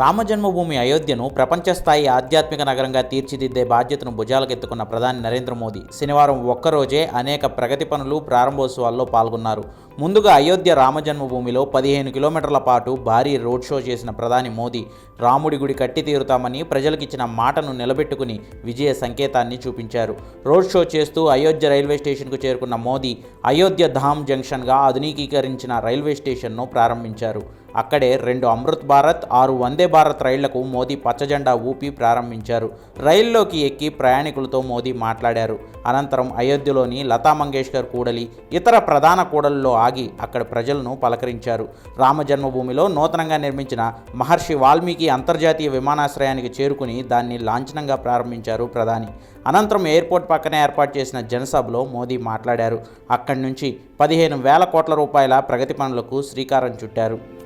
రామజన్మభూమి అయోధ్యను ప్రపంచ స్థాయి ఆధ్యాత్మిక నగరంగా తీర్చిదిద్దే బాధ్యతను భుజాలకెత్తుకున్న ప్రధాని నరేంద్ర మోదీ శనివారం ఒక్కరోజే అనేక ప్రగతి పనులు ప్రారంభోత్సవాల్లో పాల్గొన్నారు. ముందుగా అయోధ్య రామజన్మభూమిలో పదిహేను కిలోమీటర్ల పాటు భారీ రోడ్ షో చేసిన ప్రధాని మోదీ రాముడి గుడి కట్టి తీరుతామని ప్రజలకిచ్చిన మాటను నిలబెట్టుకుని విజయ సంకేతాన్ని చూపించారు. రోడ్ షో చేస్తూ అయోధ్య రైల్వే స్టేషన్కు చేరుకున్న మోదీ అయోధ్య ధామ్ జంక్షన్గా ఆధునికీకరించిన రైల్వే స్టేషన్ను ప్రారంభించారు. అక్కడే రెండు అమృత్ భారత్ ఆరు వందే భారత్ రైళ్ళకు మోదీ పచ్చజెండా ఊపి ప్రారంభించారు. రైల్లోకి ఎక్కి ప్రయాణికులతో మోదీ మాట్లాడారు. అనంతరం అయోధ్యలోని లతా మంగేష్కర్ కూడలి ఇతర ప్రధాన కూడలిలో ఆగి అక్కడ ప్రజలను పలకరించారు. రామ జన్మభూమిలో నూతనంగా నిర్మించిన మహర్షి వాల్మీకి అంతర్జాతీయ విమానాశ్రయానికి చేరుకుని దాన్ని లాంఛనంగా ప్రారంభించారు ప్రధాని. అనంతరం ఎయిర్పోర్ట్ పక్కనే ఏర్పాటు చేసిన జనసభలో మోదీ మాట్లాడారు. అక్కడి నుంచి పదిహేను వేల కోట్ల రూపాయల ప్రగతి పనులకు శ్రీకారం చుట్టారు.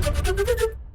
フフフフ。